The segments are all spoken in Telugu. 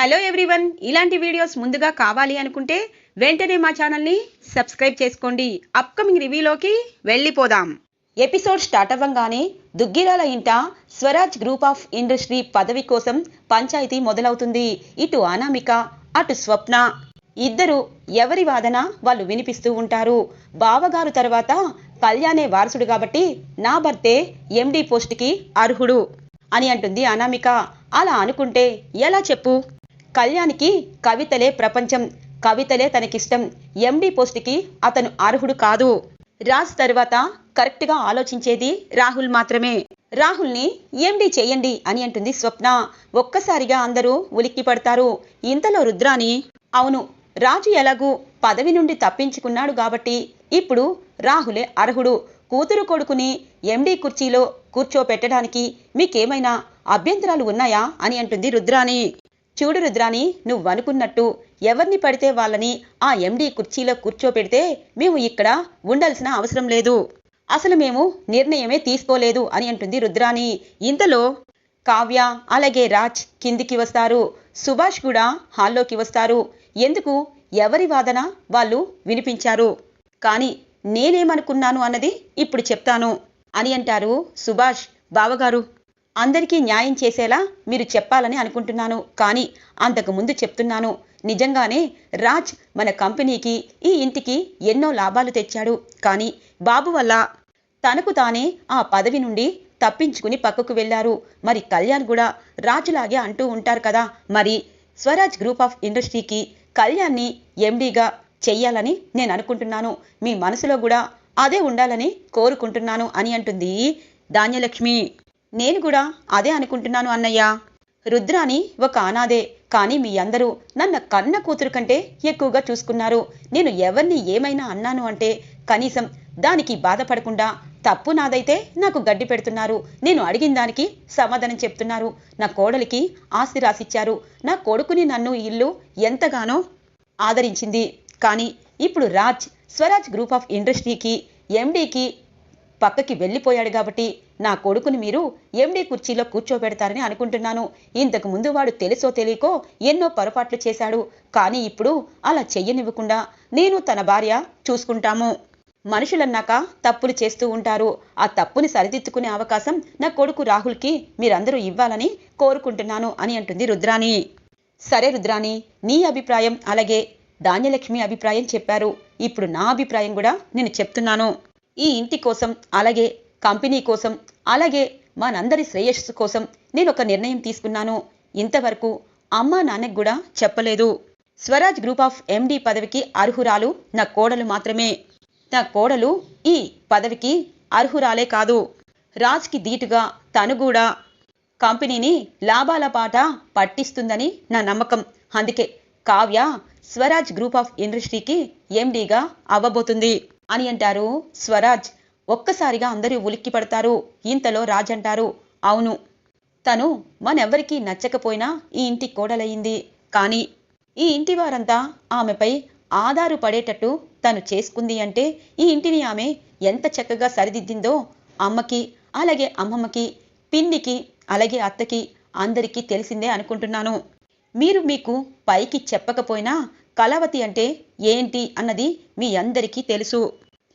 Hello everyone. ఇలాంటి వీడియోస్ ముందుగా కావాలి అనుకుంటే వెంటనే మా ఛానల్ని సబ్స్క్రైబ్ చేసుకోండి. అప్కమింగ్ రివ్యూలోకి వెళ్ళిపోదాం. ఎపిసోడ్ స్టార్ట్ అవ్వంగానే దుగ్గిరాల ఇంట స్వరాజ్ గ్రూప్ ఆఫ్ ఇండస్ట్రీ పదవి కోసం పంచాయతీ మొదలవుతుంది. ఇటు అనామిక అటు స్వప్న. ఇద్దరు ఎవరి వాదన వాళ్ళు వినిపిస్తూ ఉంటారు. బావగారు తర్వాత కళ్యాణే వారసుడు కాబట్టి నా భర్తే ఎండి పోస్ట్కి అర్హుడు అని అంటుంది అనామిక. అలా అనుకుంటే ఎలా చెప్పు? కళ్యాణ్కి కవితలే ప్రపంచం. కవితలే తనకిష్టం. ఎండి పోస్ట్కి అతను అర్హుడు కాదు. రాజ్ తర్వాత కరెక్ట్గా ఆలోచించేది రాహుల్ మాత్రమే. రాహుల్ని ఎండీ చేయండి అని అంటుంది స్వప్న. ఒక్కసారిగా అందరూ ఉలిక్కి పడతారు. ఇంతలో రుద్రాని అవును రాజు ఎలాగూ పదవి నుండి తప్పించుకున్నాడు కాబట్టి ఇప్పుడు రాహులే అర్హుడు. కూతురు కొడుకుని ఎండి కుర్చీలో కూర్చోపెట్టడానికి మీకేమైనా అభ్యంతరాలు ఉన్నాయా అని అంటుంది రుద్రాని. చూడు రుద్రాని నువ్వనుకున్నట్టు ఎవరిని పడితే వాళ్ళని ఆ ఎండీ కుర్చీలో కూర్చోపెడితే మేము ఇక్కడ ఉండాల్సిన అవసరం లేదు. అసలు మేము నిర్ణయమే తీసుకోలేదు అని అంటుంది రుద్రాని ఇంతలో కావ్య అలాగే రాజ్ కిందికి వస్తారు. సుభాష్ కూడా హాల్లోకి వస్తారు. ఎందుకు? ఎవరి వాదన వాళ్ళు వినిపించారు. కానీ నేనేమనుకున్నాను అన్నది ఇప్పుడు చెప్తాను అని అంటారు సుభాష్ బావగారు. అందరికీ న్యాయం చేసేలా మీరు చెప్పాలని అనుకుంటున్నాను. కానీ అంతకు ముందు చెప్తున్నాను. నిజంగానే రాజ్ మన కంపెనీకి ఈ ఇంటికి ఎన్నో లాభాలు తెచ్చాడు. కానీ బాబు వల్ల తనకు తానే ఆ పదవి నుండి తప్పించుకుని పక్కకు వెళ్ళారు. మరి కళ్యాణ్ కూడా రాజులాగే అంటూ ఉంటారు కదా. మరి స్వరాజ్ గ్రూప్ ఆఫ్ ఇండస్ట్రీకి కళ్యాణ్ని ఎండీగా చెయ్యాలని నేను అనుకుంటున్నాను. మీ మనసులో కూడా అదే ఉండాలని కోరుకుంటున్నాను అని అంటుంది ధాన్యలక్ష్మి. నేను కూడా అదే అనుకుంటున్నాను అన్నయ్య. రుద్రాని ఒక అనాదే కానీ మీ అందరూ నన్న కన్న కూతురు కంటే ఎక్కువగా చూసుకున్నారు. నేను ఎవరిని ఏమైనా అన్నాను అంటే కనీసం దానికి బాధపడకుండా తప్పు నాదైతే నాకు గడ్డి పెడుతున్నారు. నేను అడిగిన దానికి సమాధానం చెప్తున్నారు. నా కోడలికి ఆస్తి రాసిచ్చారు. నా కొడుకుని నన్ను ఇల్లు ఎంతగానో ఆదరించింది. కానీ ఇప్పుడు రాజ్ స్వరాజ్ గ్రూప్ ఆఫ్ ఇండస్ట్రీకి ఎండీకి పక్కకి వెళ్ళిపోయాడు కాబట్టి నా కొడుకుని మీరు ఎండీ కుర్చీలో కూర్చోబెడతారని అనుకుంటున్నాను. ఇంతకు ముందు వాడు తెలుసో తెలియకో ఎన్నో పొరపాట్లు చేశాడు. కానీ ఇప్పుడు అలా చెయ్యనివ్వకుండా నేను తన భార్య చూసుకుంటాము. మనుషులన్నాక తప్పులు చేస్తూ ఉంటారు. ఆ తప్పుని సరిదిద్దుకునే అవకాశం నా కొడుకు రాహుల్కి మీరందరూ ఇవ్వాలని కోరుకుంటున్నాను అని అంటుంది రుద్రాణి. సరే రుద్రాణి నీ అభిప్రాయం అలాగే ధాన్యలక్ష్మి అభిప్రాయం చెప్పారు. ఇప్పుడు నా అభిప్రాయం కూడా నేను చెప్తున్నాను. ఈ ఇంటి కోసం అలాగే కంపెనీ కోసం అలాగే మనందరి శ్రేయస్సు కోసం నేను ఒక నిర్ణయం తీసుకున్నాను. ఇంతవరకు అమ్మా నాన్నకు కూడా చెప్పలేదు. స్వరాజ్ గ్రూప్ ఆఫ్ ఎండి పదవికి అర్హురాలు నా కోడలు మాత్రమే. నా కోడలు ఈ పదవికి అర్హురాలే కాదు. రాజ్కి ధీటుగా తను కూడా. కంపెనీని లాభాల పాట పట్టిస్తుందని నా నమ్మకం. అందుకే కావ్య స్వరాజ్ గ్రూప్ ఆఫ్ ఇండస్ట్రీకి ఎండీగా అవ్వబోతుంది అని అంటారు స్వరాజ్. ఒక్కసారిగా అందరూ ఉలిక్కి పడతారు. ఇంతలో రాజంటారు అవును తను మనెవ్వరికీ నచ్చకపోయినా ఈ ఇంటి కోడలయ్యింది. కానీ ఈ ఇంటి వారంతా ఆమెపై ఆధారు పడేటట్టు తను చేసుకుంది అంటే ఈ ఇంటిని ఆమె ఎంత చక్కగా సరిదిద్దిందో అమ్మకి అలాగే అమ్మమ్మకి పిన్నికి అలాగే అత్తకి అందరికీ తెలిసిందే అనుకుంటున్నాను. మీరు మీకు పైకి చెప్పకపోయినా కళావతి అంటే ఏంటి అన్నది మీ అందరికీ తెలుసు.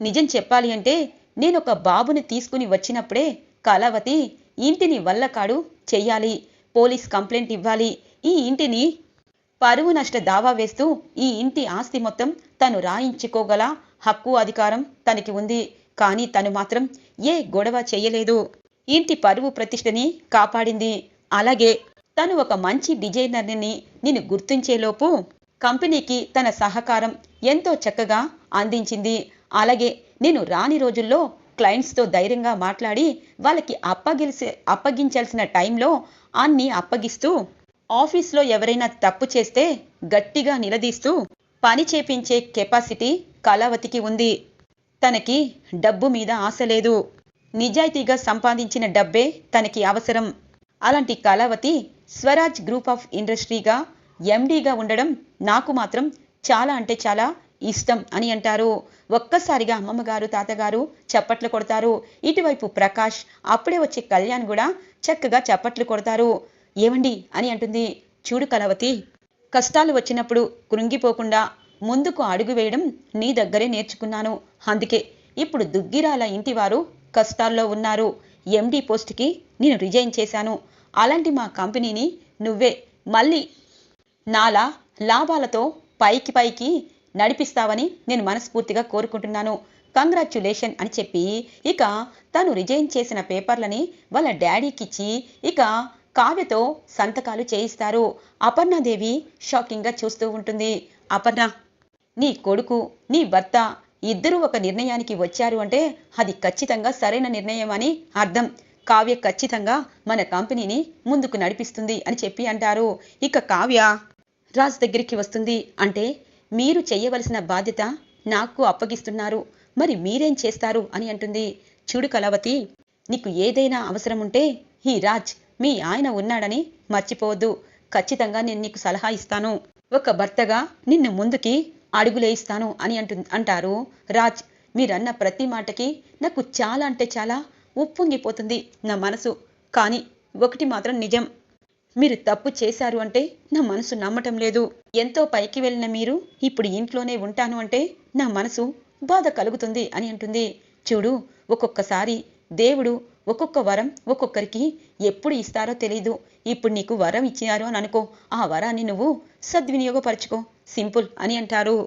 నిజం చెప్పాలి అంటే నేను ఒక బాబుని తీసుకుని వచ్చినప్పుడే కళావతి ఇంటిని వల్లకాడు చెయ్యాలి. పోలీస్ కంప్లైంట్ ఇవ్వాలి. ఈ ఇంటిని పరువు నష్ట దావా వేస్తూ ఈ ఇంటి ఆస్తి మొత్తం తను రాయించుకోగల హక్కు అధికారం తనకి ఉంది. కానీ తను మాత్రం ఏ గొడవ చెయ్యలేదు. ఇంటి పరువు ప్రతిష్టని కాపాడింది. అలాగే తను ఒక మంచి డిజైనర్ని నేను గుర్తించేలోపు కంపెనీకి తన సహకారం ఎంతో చక్కగా అందించింది. అలాగే నేను రాని రోజుల్లో క్లయింట్స్తో ధైర్యంగా మాట్లాడి వాళ్ళకి అప్పగిల్సే అప్పగించాల్సిన టైంలో అన్ని అప్పగిస్తూ ఆఫీస్లో ఎవరైనా తప్పు చేస్తే గట్టిగా నిలదీస్తూ పని చేపించే కెపాసిటీ కళావతికి ఉంది. తనకి డబ్బు మీద ఆశ లేదు. నిజాయితీగా సంపాదించిన డబ్బే తనకి అవసరం. అలాంటి కళావతి స్వరాజ్ గ్రూప్ ఆఫ్ ఇండస్ట్రీగా ఎండీగా ఉండడం నాకు మాత్రం చాలా అంటే చాలా ఇష్టం అని అంటారు. ఒక్కసారిగా అమ్మమ్మ గారు తాతగారు చప్పట్లు కొడతారు. ఇటువైపు ప్రకాష్ అప్పుడే వచ్చే కళ్యాణ్ కూడా చక్కగా చప్పట్లు కొడతారు. ఏమండి అని అంటుంది. చూడు కలవతి కష్టాలు వచ్చినప్పుడు కృంగిపోకుండా ముందుకు అడుగు వేయడం నీ దగ్గరే నేర్చుకున్నాను. అందుకే ఇప్పుడు దుగ్గిరాల ఇంటివారు కష్టాల్లో ఉన్నారు. ఎండి పోస్ట్కి నేను రిజైన్ చేశాను. అలాంటి మా కంపెనీని నువ్వే మళ్ళీ నాలా లాభాలతో పైకి పైకి నడిపిస్తావని నేను మనస్ఫూర్తిగా కోరుకుంటున్నాను. కంగ్రాచ్యులేషన్ అని చెప్పి ఇక తను రిజైన్ చేసిన పేపర్లని వాళ్ళ డాడీకి ఇచ్చి ఇక కావ్యతో సంతకాలు చేయిస్తారు. అపర్ణాదేవి షాకింగ్గా చూస్తూ ఉంటుంది. అపర్ణ నీ కొడుకు నీ భర్త ఇద్దరూ ఒక నిర్ణయానికి వచ్చారు అంటే అది ఖచ్చితంగా సరైన నిర్ణయం అని అర్థం. కావ్య ఖచ్చితంగా మన కంపెనీని ముందుకు నడిపిస్తుంది అని చెప్పి అంటారు. ఇక కావ్య రాజు దగ్గరికి వస్తుంది అంటే మీరు చేయవలసిన బాధ్యత నాకు అప్పగిస్తున్నారు. మరి మీరేం చేస్తారు? అని అంటుంది. చూడు కళావతి నీకు ఏదైనా అవసరం ఉంటే ఈ రాజ్ మీ ఆయన ఉన్నాడని మర్చిపోవద్దు. ఖచ్చితంగా నేను నీకు సలహా ఇస్తాను. ఒక భర్తగా నిన్ను ముందుకి అడుగులేయిస్తాను అని అంటు అంటారు. రాజ్ మీరన్న ప్రతి మాటకి నాకు చాలా అంటే చాలా ఉప్పొంగిపోతుంది నా మనసు. కానీ ఒకటి మాత్రం నిజం. మీరు తప్పు చేశారు అంటే నా మనసు నమ్మటం లేదు. ఎంతో పైకి వెళ్ళిన మీరు ఇప్పుడు ఇంట్లోనే ఉంటాను అంటే నా మనసు బాధ కలుగుతుంది అని అంటుంది. చూడు ఒక్కొక్కసారి దేవుడు ఒక్కొక్క వరం ఒక్కొక్కరికి ఎప్పుడు ఇస్తారో తెలీదు. ఇప్పుడు నీకు వరం ఇచ్చినారు అని అనుకో ఆ వరాన్ని నువ్వు సద్వినియోగపరచుకో. సింపుల్ అని అంటారు.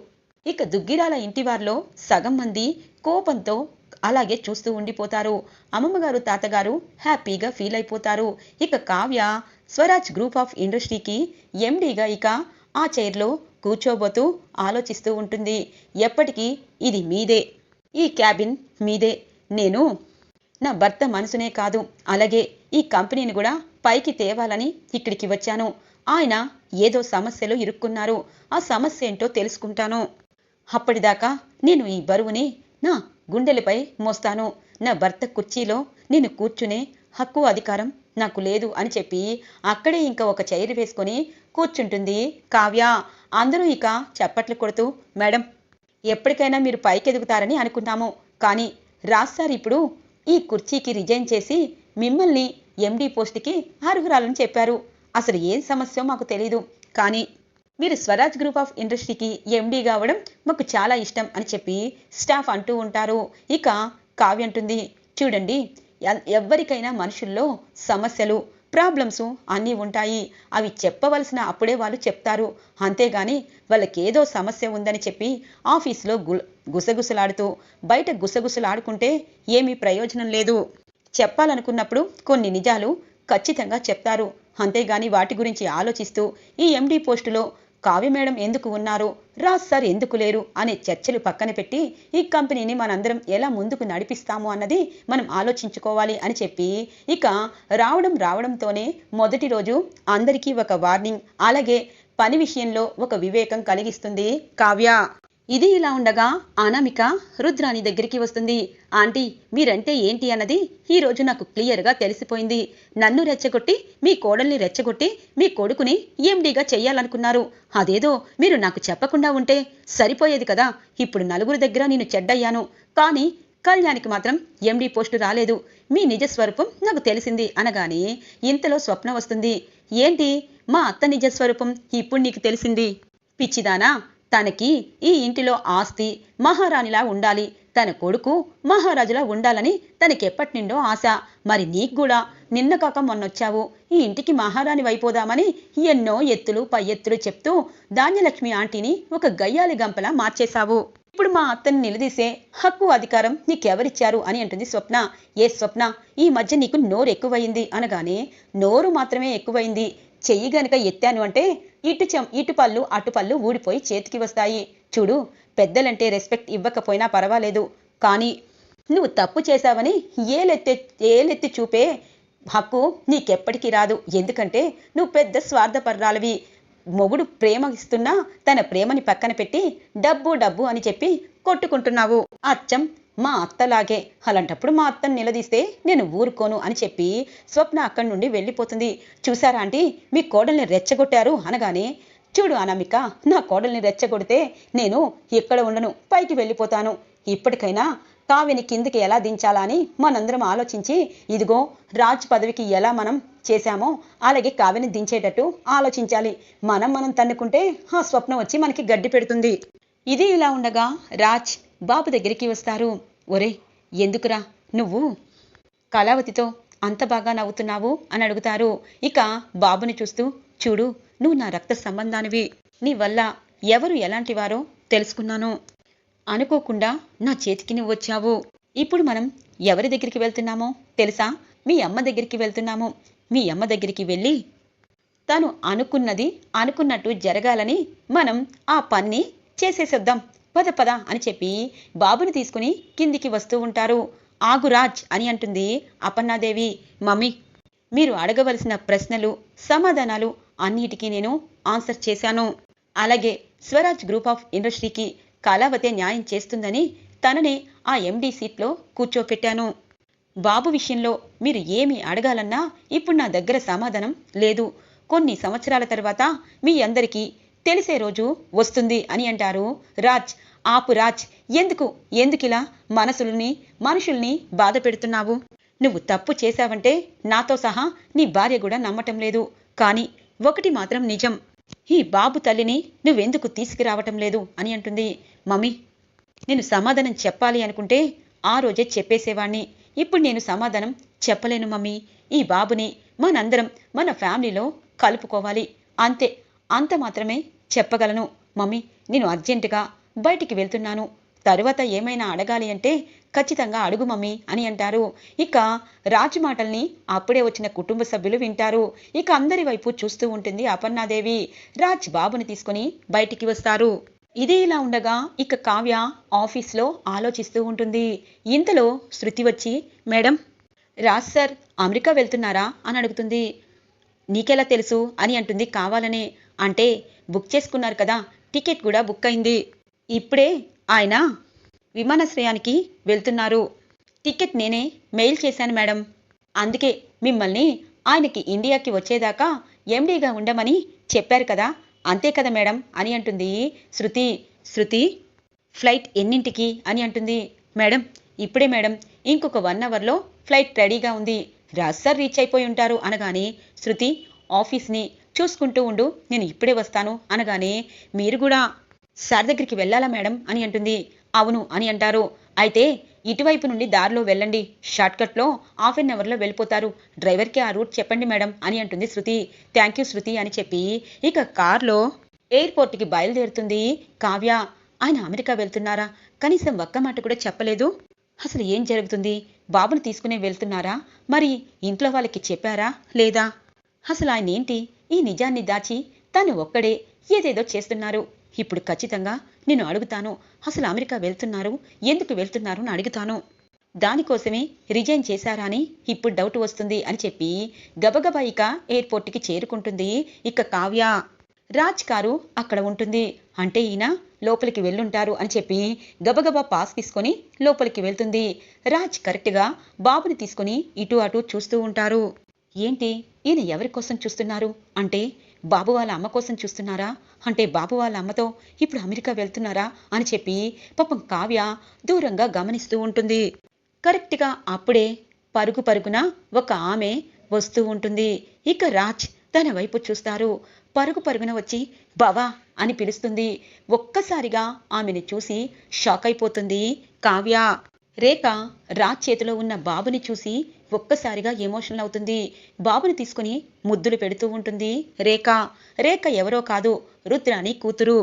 ఇక దుగ్గిరాల ఇంటి వారిలో సగం మంది కోపంతో అలాగే చూస్తూ ఉండిపోతారు. అమ్మమ్మగారు తాతగారు హ్యాపీగా ఫీల్ అయిపోతారు. ఇక కావ్య స్వరాజ్ గ్రూప్ ఆఫ్ ఇండస్ట్రీకి ఎండీగా ఇక ఆ చైర్లో కూర్చోబోతూ ఆలోచిస్తూ ఉంటుంది. ఎప్పటికీ ఇది మీదే. ఈ క్యాబిన్ మీదే. నేను నా భర్త మనసునే కాదు. అలాగే ఈ కంపెనీని కూడా పైకి తేవాలని ఇక్కడికి వచ్చాను. ఆయన ఏదో సమస్యలో ఇరుక్కున్నారు. ఆ సమస్య ఏంటో తెలుసుకుంటాను. అప్పటిదాకా నేను ఈ బరువుని నా గుండెలపై మోస్తాను. నా భర్త కుర్చీలో నేను కూర్చునే హక్కు అధికారం నాకు లేదు అని చెప్పి అక్కడే ఇంకా ఒక చైర్ వేసుకొని కూర్చుంటుంది కావ్య. అందరూ ఇక చప్పట్లు కొడుతూ మేడం ఎప్పటికైనా మీరు పైకెదుగుతారని అనుకున్నాము కానీ రాజ్ సార్ ఇప్పుడు ఈ కుర్చీకి రిజైన్ చేసి మిమ్మల్ని ఎండీ పోస్ట్కి అర్హురాలని చెప్పారు. అసలు ఏం సమస్యో మాకు తెలీదు. కానీ మీరు స్వరాజ్ గ్రూప్ ఆఫ్ ఇండస్ట్రీకి ఎండీ కావడం మాకు చాలా ఇష్టం అని చెప్పి స్టాఫ్ అంటూ ఉంటారు. ఇక కావ్య అంటుంది చూడండి ఎ- ఎవ్వరికైనా మనుషుల్లో సమస్యలు ప్రాబ్లమ్స్ అన్నీ ఉంటాయి. అవి చెప్పవలసిన అప్పుడే వాళ్ళు చెప్తారు. అంతేగాని వాళ్ళకి ఏదో సమస్య ఉందని చెప్పి ఆఫీస్లో గు గుసగుసలాడుతూ బయట గుసగుసలాడుకుంటే ఏమీ ప్రయోజనం లేదు. చెప్పాలనుకున్నప్పుడు కొన్ని నిజాలు ఖచ్చితంగా చెప్తారు. అంతేగాని వాటి గురించి ఆలోచిస్తూ ఈ ఎండీ పోస్టులో కావ్య మేడం ఎందుకు ఉన్నారు? రాజ్ సార్ ఎందుకు లేరు? అనే చర్చలు పక్కన పెట్టి ఈ కంపెనీని మనందరం ఎలా ముందుకు నడిపిస్తాము అన్నది మనం ఆలోచించుకోవాలి అని చెప్పి ఇక రావడం రావడంతోనే మొదటి రోజు అందరికీ ఒక వార్నింగ్ అలాగే పని విషయంలో ఒక వివేకం కలిగిస్తుంది కావ్య. ఇది ఇలా ఉండగా అనామిక రుద్రాని దగ్గరికి వస్తుంది. ఆంటీ మీరంటే ఏంటి అన్నది ఈ రోజు నాకు క్లియర్గా తెలిసిపోయింది. నన్ను రెచ్చగొట్టి మీ కోడల్ని రెచ్చగొట్టి మీ కొడుకుని ఎండీగా చెయ్యాలనుకున్నారు. అదేదో మీరు నాకు చెప్పకుండా ఉంటే సరిపోయేది కదా. ఇప్పుడు నలుగురు దగ్గర నేను చెడ్డయ్యాను. కానీ కళ్యాణికి మాత్రం ఎండీ పోస్టు రాలేదు. మీ నిజస్వరూపం నాకు తెలిసింది అనగానే ఇంతలో స్వప్న వస్తుంది. ఏంటి? మా అత్త నిజస్వరూపం ఇప్పుడు నీకు తెలిసింది? పిచ్చిదానా తనకి ఈ ఇంటిలో ఆస్తి మహారాణిలా ఉండాలి. తన కొడుకు మహారాజులా ఉండాలని తనకెప్పటి నుండో ఆశ. మరి నీకు కూడా నిన్న కాక మొన్నొచ్చావు. ఈ ఇంటికి మహారాణి అయిపోదామని ఎన్నో ఎత్తులు పై ఎత్తులు చెప్తూ ధాన్యలక్ష్మి ఆంటీని ఒక గయ్యాలి గంపలా మార్చేశావు. ఇప్పుడు మా అత్తని నిలదీసే హక్కు అధికారం నీకెవరిచ్చారు అని అంటుంది స్వప్న. ఏ స్వప్న? ఈ మధ్య నీకు నోరు ఎక్కువయింది అనగానే నోరు మాత్రమే ఎక్కువైంది చెయ్యి గనుక ఎత్తాను అంటే ఇటు చెం ఇటు పళ్ళు అటు పళ్ళు ఊడిపోయి చేతికి వస్తాయి. చూడు పెద్దలంటే రెస్పెక్ట్ ఇవ్వకపోయినా పర్వాలేదు. కానీ నువ్వు తప్పు చేశావని ఏలెత్తి ఏలెత్తి చూపే హక్కు నీకెప్పటికీ రాదు. ఎందుకంటే నువ్వు పెద్ద స్వార్థపర్రాలవి. మొగుడు ప్రేమ ఇస్తున్నా తన ప్రేమని పక్కన పెట్టి డబ్బు డబ్బు అని చెప్పి కొట్టుకుంటున్నావు. అచ్చం మా అత్తలాగే. అలాంటప్పుడు మా అత్తని నిలదీస్తే నేను ఊరుకోను అని చెప్పి స్వప్న అక్కడి నుండి వెళ్ళిపోతుంది. చూసారా ఆంటీ? మీ కోడల్ని రెచ్చగొట్టారు అనగానే చూడు అనామిక నా కోడల్ని రెచ్చగొడితే నేను ఎక్కడ ఉండను పైకి వెళ్ళిపోతాను. ఇప్పటికైనా కావిని కిందికి ఎలా దించాలా అని మనందరం ఆలోచించి ఇదిగో రాజ్ పదవికి ఎలా మనం చేశామో అలాగే కావిని దించేటట్టు ఆలోచించాలి. మనం మనం తన్నుకుంటే ఆ స్వప్నం వచ్చి మనకి గడ్డి పెడుతుంది. ఇది ఇలా ఉండగా రాజ్ బాబు దగ్గరికి వస్తారు. ఒరే ఎందుకురా? నువ్వు? కళావతితో అంత బాగా నవ్వుతున్నావు అని అడుగుతారు. ఇక బాబుని చూస్తూ చూడు నువ్వు నా రక్త సంబంధానివి. నీ వల్ల ఎవరు ఎలాంటి వారో తెలుసుకున్నాను. అనుకోకుండా నా చేతికి నువ్వు వచ్చావు. ఇప్పుడు మనం ఎవరి దగ్గరికి వెళ్తున్నామో తెలుసా? మీ అమ్మ దగ్గరికి వెళ్తున్నాము. మీ అమ్మ దగ్గరికి వెళ్ళి తను అనుకున్నది అనుకున్నట్టు జరగాలని మనం ఆ పన్ని చేసేసేద్దాం. పద పద అని చెప్పి బాబుని తీసుకుని కిందికి వస్తూ ఉంటారు. ఆగురాజ్ అని అంటుంది అపన్నాదేవి మమ్మీ మీరు అడగవలసిన ప్రశ్నలు సమాధానాలు అన్నిటికీ నేను ఆన్సర్ చేశాను. అలాగే స్వరాజ్ గ్రూప్ ఆఫ్ ఇండస్ట్రీకి కళావతే న్యాయం చేస్తుందని తననే ఆ ఎండీ సీట్లో కూర్చోపెట్టాను. బాబు విషయంలో మీరు ఏమి అడగాలన్నా ఇప్పుడు నా దగ్గర సమాధానం లేదు. కొన్ని సంవత్సరాల తర్వాత మీ అందరికీ తెలిసే రోజు వస్తుంది అని అంటారు రాజ్. ఆపు రాజ్ ఎందుకు ఎందుకిలా మనసుల్ని మనుషుల్ని బాధ పెడుతున్నావు? నువ్వు తప్పు చేశావంటే నాతో సహా నీ భార్య కూడా నమ్మటం లేదు. కానీ ఒకటి మాత్రం నిజం. ఈ బాబు తల్లిని నువ్వెందుకు తీసుకురావటం లేదు అని అంటుంది. మమ్మీ నేను సమాధానం చెప్పాలి అనుకుంటే ఆ రోజే చెప్పేసేవాణ్ణి. ఇప్పుడు నేను సమాధానం చెప్పలేను మమ్మీ. ఈ బాబుని మనందరం మన ఫ్యామిలీలో కలుపుకోవాలి. అంతే. అంత మాత్రమే చెప్పగలను. మమ్మీ నేను అర్జెంటుగా బయటికి వెళ్తున్నాను. తరువాత ఏమైనా అడగాలి అంటే ఖచ్చితంగా అడుగు మమ్మీ అని అంటారు. ఇక రాజు మాటల్ని అప్పుడే వచ్చిన కుటుంబ సభ్యులు వింటారు. ఇక అందరి వైపు చూస్తూ ఉంటుంది అపర్ణాదేవి. రాజ్ బాబుని తీసుకుని బయటికి వస్తారు. ఇది ఇలా ఉండగా ఇక కావ్య ఆఫీస్లో ఆలోచిస్తూ ఉంటుంది. ఇంతలో శృతి వచ్చి మేడం రాజ్ సార్ అమెరికా వెళ్తున్నారా? అని అడుగుతుంది. నీకెలా తెలుసు? అని అంటుంది కావాలనే. అంటే బుక్ చేసుకున్నారు కదా టికెట్ కూడా బుక్ అయింది. ఇప్పుడే ఆయన విమానాశ్రయానికి వెళ్తున్నారు. టికెట్ నేనే మెయిల్ చేశాను మేడం. అందుకే మిమ్మల్ని ఆయనకి ఇండియాకి వచ్చేదాకా ఎండీగా ఉండమని చెప్పారు కదా అంతే కదా మేడం అని అంటుంది శృతి. శృతి ఫ్లైట్ ఎన్నింటికి అని అంటుంది. మేడం ఇప్పుడే మేడం ఇంకొక వన్ అవర్లో ఫ్లైట్ రెడీగా ఉంది. రాజ్ సార్ రీచ్ అయిపోయి ఉంటారు అనగానే శృతి ఆఫీస్ని చూసుకుంటూ ఉండు నేను ఇప్పుడే వస్తాను అనగానే మీరు కూడా సార్ దగ్గరికి వెళ్ళాలా మేడం అని అంటుంది. అవును అని అంటారు. అయితే ఇటువైపు నుండి దారిలో వెళ్ళండి. షార్ట్కట్లో హాఫ్ అన్ అవర్లో వెళ్ళిపోతారు. డ్రైవర్కి ఆ రూట్ చెప్పండి మేడం అని అంటుంది శృతి. థ్యాంక్ యూ శృతి అని చెప్పి ఇక కార్లో ఎయిర్పోర్ట్కి బయలుదేరుతుంది కావ్య. ఆయన అమెరికా వెళ్తున్నారా? కనీసం ఒక్క మాట కూడా చెప్పలేదు. అసలు ఏం జరుగుతుంది? బాబుని తీసుకునే వెళ్తున్నారా? మరి ఇంట్లో వాళ్ళకి చెప్పారా? లేదా? అసలు ఆయన ఏంటి ఈ నిజాన్ని దాచి తను ఒక్కడే ఏదేదో చేస్తున్నారు. ఇప్పుడు ఖచ్చితంగా నేను అడుగుతాను. అసలు అమెరికా వెళ్తున్నారు? ఎందుకు వెళ్తున్నారు అని అడుగుతాను. దానికోసమే రిజైన్ చేశారా అని ఇప్పుడు డౌట్ వస్తుంది అని చెప్పి గబగబా ఇక ఎయిర్పోర్ట్కి చేరుకుంటుంది ఇక కావ్య. రాజ్ కారు అక్కడ ఉంటుంది. అంటే ఈయన లోపలికి వెళ్ళుంటారు అని చెప్పి గబగబా పాస్ తీసుకొని లోపలికి వెళ్తుంది. రాజ్ కరెక్ట్గా బాబుని తీసుకొని ఇటు అటు చూస్తూ ఉంటారు. ఏంటి? ఈయన ఎవరి కోసం చూస్తున్నారు? అంటే బాబు వాళ్ళ అమ్మ కోసం చూస్తున్నారా? అంటే బాబు వాళ్ళ అమ్మతో ఇప్పుడు అమెరికా వెళ్తున్నారా? అని చెప్పి పాపం కావ్య దూరంగా గమనిస్తూ ఉంటుంది. కరెక్ట్గా అప్పుడే పరుగు పరుగున ఒక ఆమె వస్తూ ఉంటుంది. ఇక రాజ్ తన వైపు చూస్తారు. పరుగు పరుగున వచ్చి బావా అని పిలుస్తుంది. ఒక్కసారిగా ఆమెను చూసి షాక్ అయిపోతుంది కావ్య. రేఖ రాజ్ చేతిలో ఉన్న బాబుని చూసి ఒక్కసారిగా ఎమోషనల్ అవుతుంది. బాబుని తీసుకుని ముద్దులు పెడుతూ ఉంటుంది. రేఖ రేఖ ఎవరో కాదు రుద్రాని కూతురు.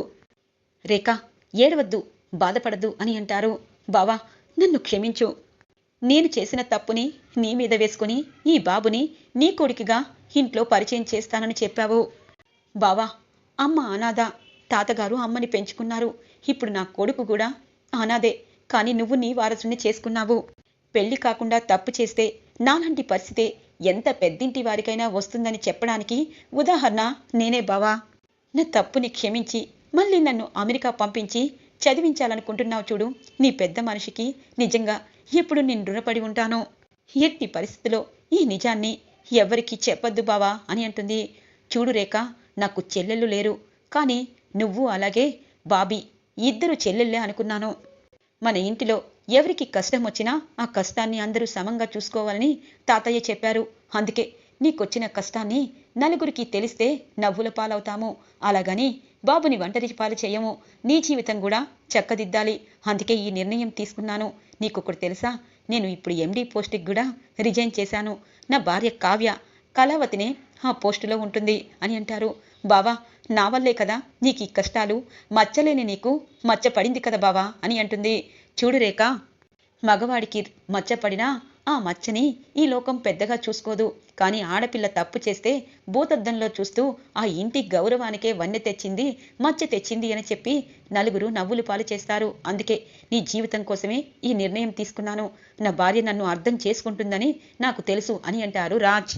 రేఖ ఏడవద్దు బాధపడద్దు అని అంటారు. బావా నన్ను క్షమించు. నేను చేసిన తప్పుని నీ మీద వేసుకుని ఈ బాబుని నీ కొడుకుగా ఇంట్లో పరిచయం చేస్తానని చెప్పావు. బావా అమ్మ అనాథ. తాతగారు అమ్మని పెంచుకున్నారు. ఇప్పుడు నా కొడుకు కూడా అనాథే. కానీ నువ్వు నీ వారసుని చేసుకున్నావు. పెళ్ళి కాకుండా తప్పు చేస్తే నాలాంటి పరిస్థితే ఎంత పెద్దింటి వారికైనా వస్తుందని చెప్పడానికి ఉదాహరణ నేనే బావా. నా తప్పుని క్షమించి మళ్ళీ నన్ను అమెరికా పంపించి చదివించాలనుకుంటున్నావు చూడు. నీ పెద్ద మనిషికి నిజంగా ఎప్పుడు నేను రుణపడి ఉంటానో? ఎట్టి పరిస్థితిలో ఈ నిజాన్ని ఎవరికి చెప్పొద్దు బావా అని అంటుంది. చూడు రేఖ నాకు చెల్లెళ్ళు లేరు. కానీ నువ్వు అలాగే బాబీ ఇద్దరు చెల్లెళ్ళే అనుకున్నాను. మన ఇంటిలో ఎవరికి కష్టం వచ్చినా ఆ కష్టాన్ని అందరూ సమంగా చూసుకోవాలని తాతయ్య చెప్పారు. అందుకే నీకొచ్చిన కష్టాన్ని నలుగురికి తెలిస్తే నవ్వుల పాలవుతాము. అలాగని బాబుని ఒంటరి పాలు చేయము. నీ జీవితం కూడా చక్కదిద్దాలి. అందుకే ఈ నిర్ణయం తీసుకున్నాను. నీకొకటి తెలుసా? నేను ఇప్పుడు ఎండీ పోస్టుకి కూడా రిజైన్ చేశాను. నా భార్య కావ్య కళావతినే ఆ పోస్టులో ఉంటుంది అని అంటారు. బావా నా వల్లే కదా నీకు ఈ కష్టాలు? మచ్చలేని నీకు మచ్చ పడింది కదా బావా అని అంటుంది. చూడు రేఖ మగవాడికి మచ్చపడినా ఆ మచ్చని ఈ లోకం పెద్దగా చూసుకోదు. కానీ ఆడపిల్ల తప్పు చేస్తే భూతద్దంలో చూస్తూ ఆ ఇంటి గౌరవానికే వన్నె తెచ్చింది మచ్చ తెచ్చింది అని చెప్పి నలుగురు నవ్వులు పాలు చేస్తారు. అందుకే నీ జీవితం కోసమే ఈ నిర్ణయం తీసుకున్నాను. నా భార్య నన్ను అర్థం చేసుకుంటుందని నాకు తెలుసు అని అంటారు రాజ్.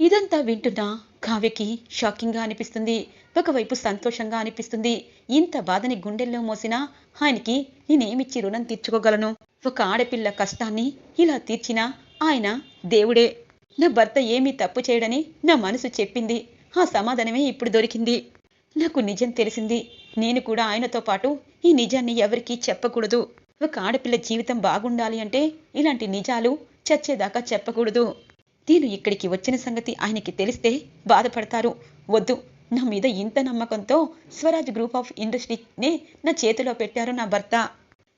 ఇదంతా వింటున్నా? కావ్యకి షాకింగ్గా అనిపిస్తుంది. ఒకవైపు సంతోషంగా అనిపిస్తుంది. ఇంత బాధని గుండెల్లో మోసినా ఆయనకి నేనేమిచ్చి రుణం తీర్చుకోగలను? ఒక ఆడపిల్ల కష్టాన్ని ఇలా తీర్చినా ఆయన దేవుడే. నా భర్త ఏమీ తప్పు చేయడని నా మనసు చెప్పింది. ఆ సమాధానమే ఇప్పుడు దొరికింది. నాకు నిజం తెలిసింది. నేను కూడా ఆయనతో పాటు ఈ నిజాన్ని ఎవరికీ చెప్పకూడదు. ఒక ఆడపిల్ల జీవితం బాగుండాలి అంటే ఇలాంటి నిజాలు చచ్చేదాకా చెప్పకూడదు. నేను ఇక్కడికి వచ్చిన సంగతి ఆయనకి తెలిస్తే బాధపడతారు. వద్దు నా మీద ఇంత నమ్మకంతో స్వరాజ్ గ్రూప్ ఆఫ్ ఇండస్ట్రీనే నా చేతిలో పెట్టారు నా భర్త.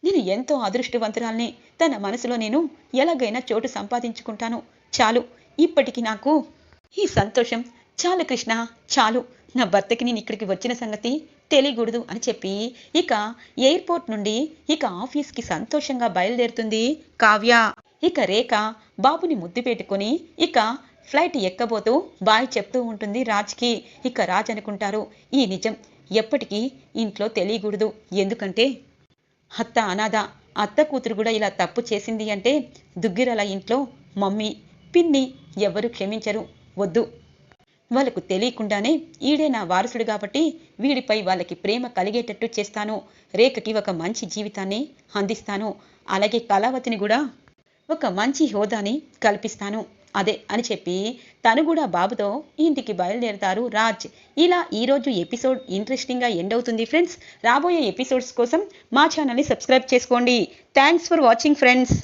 నేను ఎంతో అదృష్టవంతురాల్ని. తన మనసులో నేను ఎలాగైనా చోటు సంపాదించుకుంటాను. చాలు ఇప్పటికి నాకు ఈ సంతోషం. చాలు కృష్ణ చాలు. నా భర్తకి నేను ఇక్కడికి వచ్చిన సంగతి తెలియకూడదు అని చెప్పి ఇక ఎయిర్పోర్ట్ నుండి ఇక ఆఫీస్కి సంతోషంగా బయలుదేరుతుంది కావ్య. ఇక రేఖ బాబుని ముద్దు పెట్టుకొని ఇక ఫ్లైట్ ఎక్కబోతూ బాయ్ చెప్తూ ఉంటుంది రాజ్కి. ఇక రాజ్ అనుకుంటారు ఈ నిజం ఎప్పటికీ ఇంట్లో తెలియకూడదు. ఎందుకంటే అత్త అనాథ అత్త కూతురు కూడా ఇలా తప్పు చేసింది అంటే దుగ్గిరల ఇంట్లో మమ్మీ పిన్ని ఎవరు క్షమించరు వద్దు. వాళ్ళకు తెలియకుండానే ఈడే నా వారసుడు కాబట్టి వీడిపై వాళ్ళకి ప్రేమ కలిగేటట్టు చేస్తాను. రేఖకి ఒక మంచి జీవితాన్ని అందిస్తాను. అలాగే కళావతిని కూడా ఒక మంచి హోదాని కల్పిస్తాను. అదే అని చెప్పి తను కూడా బాబుతో ఇంటికి బయలుదేరుతారు రాజ్. ఇలా ఈరోజు ఎపిసోడ్ ఇంట్రెస్టింగ్గా ఎండ్ అవుతుంది ఫ్రెండ్స్. రాబోయే ఎపిసోడ్స్ కోసం మా ఛానల్ని సబ్స్క్రైబ్ చేసుకోండి. Thanks for watching friends.